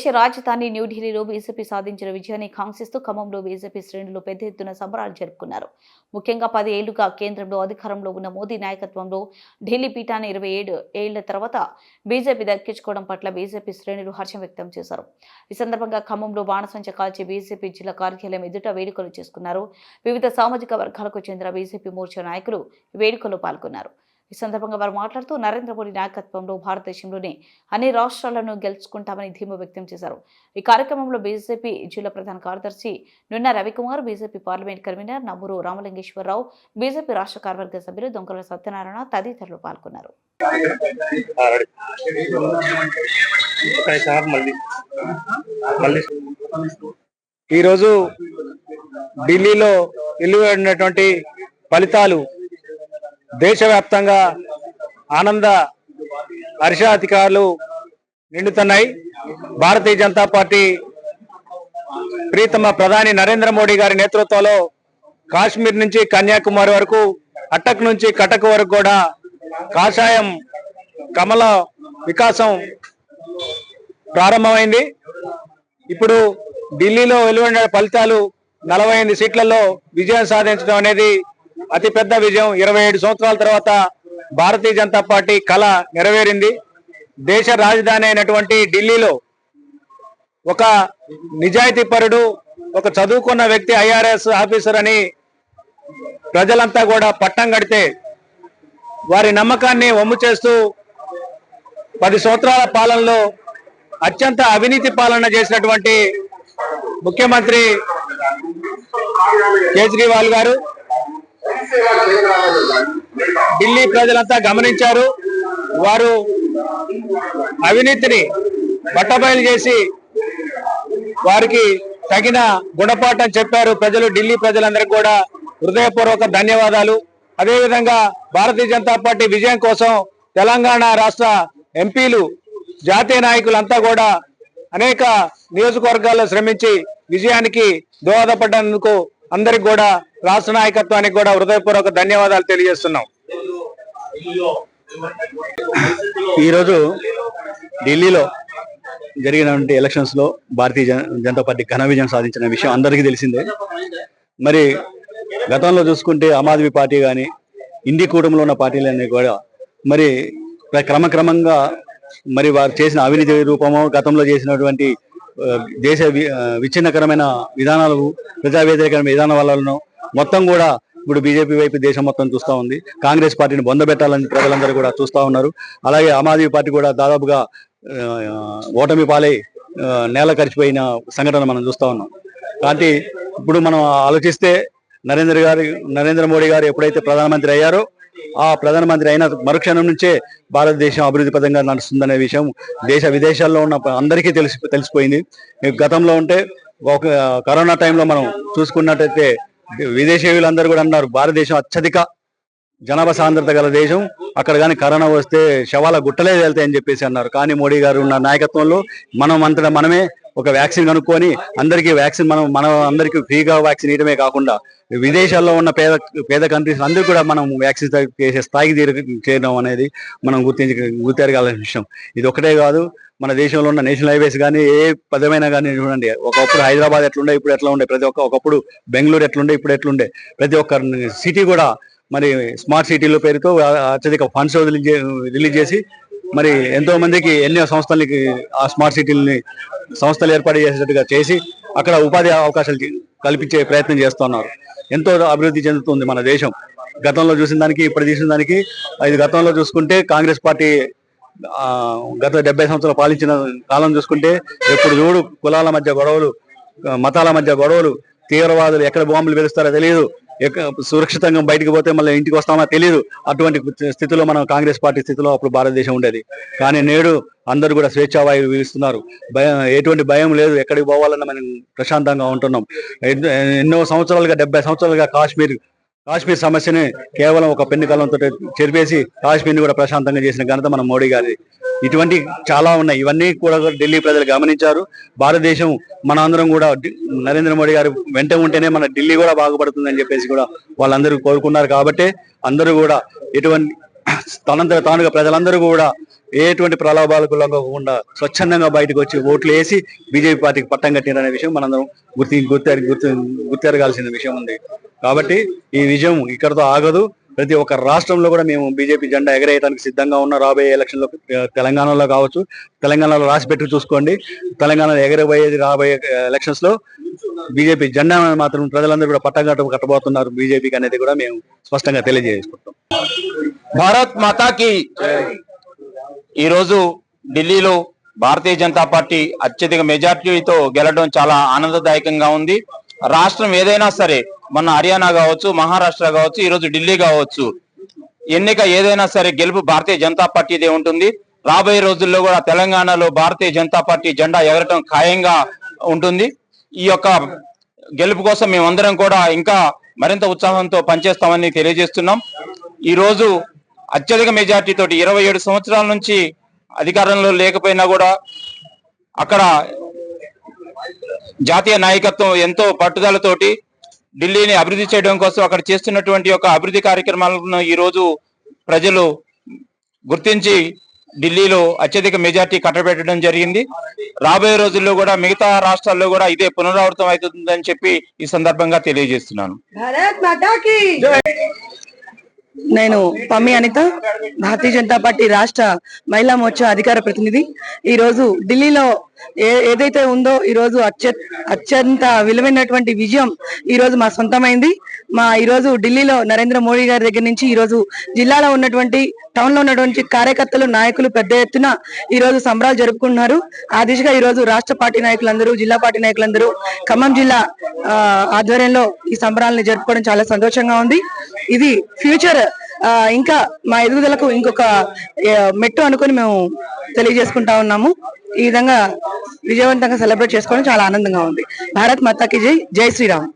దేశ రాజధాని న్యూఢిల్లీలో బీజేపీ సాధించిన విజయాన్ని కాంక్షిస్తూ ఖమ్మంలో బీజేపీ శ్రేణులు పెద్ద ఎత్తున సంబరాలు జరుపుకున్నారు. ముఖ్యంగా పది ఏళ్ళుగా కేంద్రంలో అధికారంలో ఉన్న మోదీ నాయకత్వంలో ఢిల్లీ పీఠాన్ని ఇరవై ఏడు ఏళ్ళ తర్వాత బీజేపీ దక్కించుకోవడం పట్ల బీజేపీ శ్రేణులు హర్షం వ్యక్తం చేశారు. ఈ సందర్భంగా ఖమ్మంలో బాణసంచ కాల్చి బీజేపీ జిల్లా కార్యాలయం ఎదుట వేడుకలు చేసుకున్నారు. వివిధ సామాజిక వర్గాలకు చెందిన బీజేపీ మోర్చా నాయకులు వేడుకలో పాల్గొన్నారు. ఈ సందర్భంగా వారు మాట్లాడుతూ నరేంద్ర మోడీ నాయకత్వంలో భారతదేశంలోనే అన్ని రాష్ట్రాలను గెలుచుకుంటామని ధీమా వ్యక్తం చేశారు. ఈ కార్యక్రమంలో బీజేపీ జిల్లా ప్రధాన కార్యదర్శి Nunna Ravikumar BJP parliament convener Nammuru Ramalingeswararao BJP రాష్ట్ర కార్యవర్గ సభ్యులు దొంగల సత్యనారాయణ తదితరులు పాల్గొన్నారు. ఈరోజు ఢిల్లీలో వెలువడినటువంటి ఫలితాలు దేశవ్యాప్తంగా ఆనంద హర్షాధికారులు నిండుతున్నాయి. భారతీయ జనతా పార్టీ ప్రీతమ ప్రధాని నరేంద్ర మోడీ గారి నేతృత్వంలో కాశ్మీర్ నుంచి కన్యాకుమారి వరకు అట్టక్ నుంచి కటక్ వరకు కూడా కాషాయం కమల వికాసం ప్రారంభమైంది. ఇప్పుడు ఢిల్లీలో వెలువడిన ఫలితాలు నలభై ఎనిమిది సీట్లలో విజయం సాధించడం అనేది అతిపెద్ద విజయం. ఇరవై ఏడు సంవత్సరాల తర్వాత భారతీయ జనతా పార్టీ కళ నెరవేరింది. దేశ రాజధాని అయినటువంటి ఢిల్లీలో ఒక నిజాయితీపరుడు ఒక చదువుకున్న వ్యక్తి ఐఆర్ఎస్ ఆఫీసర్ అని ప్రజలంతా కూడా పట్టం కడితే వారి నమ్మకాన్ని వమ్ము చేస్తూ పది సంవత్సరాల పాలనలో అత్యంత అవినీతి పాలన చేసినటువంటి ముఖ్యమంత్రి కేజ్రీవాల్ గారు ఢిల్లీ ప్రజలంతా గమనించారు. వారు అవినీతిని బట్టబయలు చేసి వారికి తగిన గుణపాఠం చెప్పారు. ప్రజలు ఢిల్లీ ప్రజలందరికీ కూడా హృదయపూర్వక ధన్యవాదాలు. అదేవిధంగా భారతీయ జనతా పార్టీ విజయం కోసం తెలంగాణ రాష్ట్ర ఎంపీలు జాతీయ నాయకులంతా కూడా అనేక నియోజకవర్గాల్లో శ్రమించి విజయానికి దోహదపడ్డందుకు అందరికి కూడా రాష్ట్ర నాయకత్వానికి కూడా హృదయపూర్వక ధన్యవాదాలు తెలియజేస్తున్నాం. ఈరోజు ఢిల్లీలో జరిగినటువంటి ఎలక్షన్స్లో భారతీయ జన- జనతా పార్టీ ఘన విజయం సాధించిన విషయం అందరికీ తెలిసిందే. మరి గతంలో చూసుకుంటే ఆమ్ ఆద్మీ పార్టీ కానీ ఇండి కూటమిలో ఉన్న పార్టీలన్నీ కూడా మరి క్రమక్రమంగా మరి వారు చేసిన అవినీతి రూపము గతంలో చేసినటువంటి దేశ వి- విచ్ఛిన్నకరమైన విధానాలు ప్రజా వ్యతిరేకమైన విధానం మొత్తం కూడా ఇప్పుడు బీజేపీ వైపు దేశం మొత్తం చూస్తా ఉంది. కాంగ్రెస్ పార్టీని బొందబెట్టాలని ప్రజలందరూ కూడా చూస్తా ఉన్నారు. అలాగే ఆమ్ ఆద్మీ పార్టీ కూడా దాదాపుగా ఓటమి పాలై నేల కరిచిపోయిన సంఘటన మనం చూస్తా ఉన్నాం. కాబట్టి ఇప్పుడు మనం ఆలోచిస్తే నరేంద్ర గారి నరేంద్ర మోడీ గారు ఎప్పుడైతే ప్రధానమంత్రి అయ్యారో ఆ ప్రధానమంత్రి అయిన మరుక్షణం నుంచే భారతదేశం అభివృద్ధి పదంగా నడుస్తుందనే విషయం దేశ విదేశాల్లో ఉన్న అందరికీ తెలిసి తెలిసిపోయింది. గతంలో ఉంటే ఒక కరోనా టైంలో మనం చూసుకున్నట్టయితే విదేశీయులందరూ కూడా అన్నారు భారతదేశం అత్యధిక జనాభా సాంద్రత గల దేశం. అక్కడ కానీ కరోనా వస్తే శవాల గుట్టలే వెళ్తాయని చెప్పేసి అన్నారు. కానీ మోడీ గారు ఉన్న నాయకత్వంలో మనం అంతటా మనమే ఒక వ్యాక్సిన్ కనుక్కొని అందరికీ వ్యాక్సిన్ మనం మనం అందరికీ ఫ్రీగా వ్యాక్సిన్ ఇవ్వడమే కాకుండా విదేశాల్లో ఉన్న పేద పేద కంట్రీస్ అందరూ కూడా మనం వ్యాక్సిన్ చేసే స్థాయికి తీర- చేయడం అనేది మనం గుర్తించ గుర్తెరగాల్సిన విషయం. ఇది ఒకటే కాదు మన దేశంలో ఉన్న నేషనల్ హైవేస్ కానీ ఏ పదమైనా కానీ చూడండి ఒకప్పుడు హైదరాబాద్ ఎట్లుండే ఇప్పుడు ఎట్లా ఉండే ప్రతి ఒక్క ఒకప్పుడు బెంగళూరు ఎట్లుండే ఇప్పుడు ఎట్లుండే ప్రతి ఒక్క సిటీ కూడా మరి స్మార్ట్ సిటీల పేరుతో అత్యధిక ఫండ్స్ రిలీజ్ చేసి మరి ఎంతో మందికి ఎన్నో సంస్థలకి ఆ స్మార్ట్ సిటీలని సంస్థలు ఏర్పాటు చేసేటట్టుగా చేసి అక్కడ ఉపాధి అవకాశాలు కల్పించే ప్రయత్నం చేస్తున్నారు. ఎంతో అభివృద్ధి చెందుతుంది మన దేశం. గతంలో చూసిన దానికి ఇప్పుడు చూసిన దానికి ఇది గతంలో చూసుకుంటే కాంగ్రెస్ పార్టీ గత డెబ్బై సంవత్సరాలు పాలించిన కాలం చూసుకుంటే ఎప్పుడు చూడు కులాల మధ్య గొడవలు మతాల మధ్య గొడవలు తీవ్రవాదులు ఎక్కడ బాంబులు పెరుస్తారో తెలియదు. సురక్షితంగా బయటికి పోతే మళ్ళీ ఇంటికి వస్తామో తెలియదు అటువంటి స్థితిలో మనం కాంగ్రెస్ పార్టీ స్థితిలో అప్పుడు భారతదేశం ఉండేది. కానీ నేడు అందరూ కూడా స్వేచ్ఛావాయువు వీలుస్తున్నారు. భయం ఎటువంటి భయం లేదు. ఎక్కడికి పోవాలన్నా మనం ప్రశాంతంగా ఉంటున్నాం. ఎన్నో- ఎన్నో సంవత్సరాలుగా డెబ్బై సంవత్సరాలుగా కాశ్మీర్ కాశ్మీర్ సమస్యని కేవలం ఒక పెన్ను కాలంతో చెరిపేసి కాశ్మీర్ని కూడా ప్రశాంతంగా చేసిన ఘనత మన మోడీ గారి ఇటువంటి చాలా ఉన్నాయి. ఇవన్నీ కూడా ఢిల్లీ ప్రజలు గమనించారు. భారతదేశం మన అందరం కూడా నరేంద్ర మోడీ గారు వెంట ఉంటేనే మన ఢిల్లీ కూడా బాగుపడుతుందని చెప్పేసి కూడా వాళ్ళందరూ కోరుకున్నారు కాబట్టి అందరూ కూడా ఎటువంటి తనంతట తానుగా ప్రజలందరూ కూడా ఎటువంటి ప్రలోభాలకు లొంగకుండా స్వచ్ఛందంగా బయటకు వచ్చి ఓట్లు వేసి బీజేపీ పార్టీకి పట్టం కట్టిరనే విషయం మనందరం గుర్తి గుర్తెరి గుర్తు గుర్తెరగాల్సిన విషయం ఉంది. కాబట్టి ఈ విజయం ఇక్కడతో ఆగదు. ప్రతి ఒక్క రాష్ట్రంలో కూడా మేము బీజేపీ జెండా ఎగరేయడానికి సిద్ధంగా ఉన్న రాబోయే ఎలక్షన్లో తెలంగాణలో కావచ్చు. తెలంగాణలో రాసి పెట్టి చూసుకోండి. తెలంగాణలో ఎగరబోయేది రాబోయే ఎలక్షన్స్లో బీజేపీ జెండా మాత్రం ప్రజలందరూ కూడా పట్టం కట్టబోతున్నారు బీజేపీకి అనేది కూడా మేము స్పష్టంగా తెలియజేసుకుంటాం. భారత్ మాతాకి ఈరోజు ఢిల్లీలో భారతీయ జనతా పార్టీ అత్యధిక మెజార్టీతో గెలడం చాలా ఆనందదాయకంగా ఉంది. రాష్ట్రం ఏదైనా సరే మన హర్యానా కావచ్చు మహారాష్ట్ర కావచ్చు ఈరోజు ఢిల్లీ కావచ్చు. ఎన్నిక ఏదైనా సరే గెలుపు భారతీయ జనతా పార్టీదే ఉంటుంది. రాబోయే రోజుల్లో కూడా తెలంగాణలో భారతీయ జనతా పార్టీ జెండా ఎగరటం ఖాయంగా ఉంటుంది. ఈ యొక్క గెలుపు కోసం మేమందరం కూడా ఇంకా మరింత ఉత్సాహంతో పనిచేస్తామని తెలియజేస్తున్నాం. ఈ రోజు అత్యధిక మెజార్టీతో ఇరవై ఏడు సంవత్సరాల నుంచి అధికారంలో లేకపోయినా కూడా అక్కడ జాతీయ నాయకత్వం ఎంతో పట్టుదలతోటి ఢిల్లీని అభివృద్ధి చేయడం కోసం అక్కడ చేస్తున్నటువంటి యొక్క అభివృద్ధి కార్యక్రమాలను ఈ రోజు ప్రజలు గుర్తించి ఢిల్లీలో అత్యధిక మెజార్టీ కట్టబెట్టడం జరిగింది. రాబోయే రోజుల్లో కూడా మిగతా రాష్ట్రాల్లో కూడా ఇదే పునరావృతం అవుతుందని చెప్పి ఈ సందర్భంగా తెలియజేస్తున్నాను. నేను పమ్మి అనిత భారతీయ జనతా పార్టీ రాష్ట్ర మహిళా మోర్చా అధికార ప్రతినిధి. ఈ రోజు ఢిల్లీలో ఏదైతే ఉందో ఈ రోజు అత్య అత్యంత విలువైనటువంటి విజయం ఈ రోజు మా సొంతమైంది. మా ఈరోజు ఢిల్లీలో నరేంద్ర మోడీ గారి దగ్గర నుంచి ఈ రోజు జిల్లాలో ఉన్నటువంటి టౌన్లో ఉన్నటువంటి కార్యకర్తలు నాయకులు పెద్ద ఎత్తున ఈ రోజు సంబరాలు జరుపుకుంటున్నారు. ఆ దిశగా ఈ రోజు రాష్ట్ర పార్టీ నాయకులందరూ జిల్లా పార్టీ నాయకులందరూ ఖమ్మం జిల్లా ఆ, ఆధ్వర్యంలో ఈ సంబరాలను జరుపుకోవడం చాలా సంతోషంగా ఉంది. ఇది ఫ్యూచర్ ఇంకా మా ఎదుగుదలకు ఇంకొక మెట్టు అనుకొని మేము తెలియజేసుకుంటా ఉన్నాము. ఈ విధంగా విజయవంతంగా సెలబ్రేట్ చేసుకోవడం చాలా ఆనందంగా ఉంది. భారత్ మాతాకి జై జై శ్రీరామ్.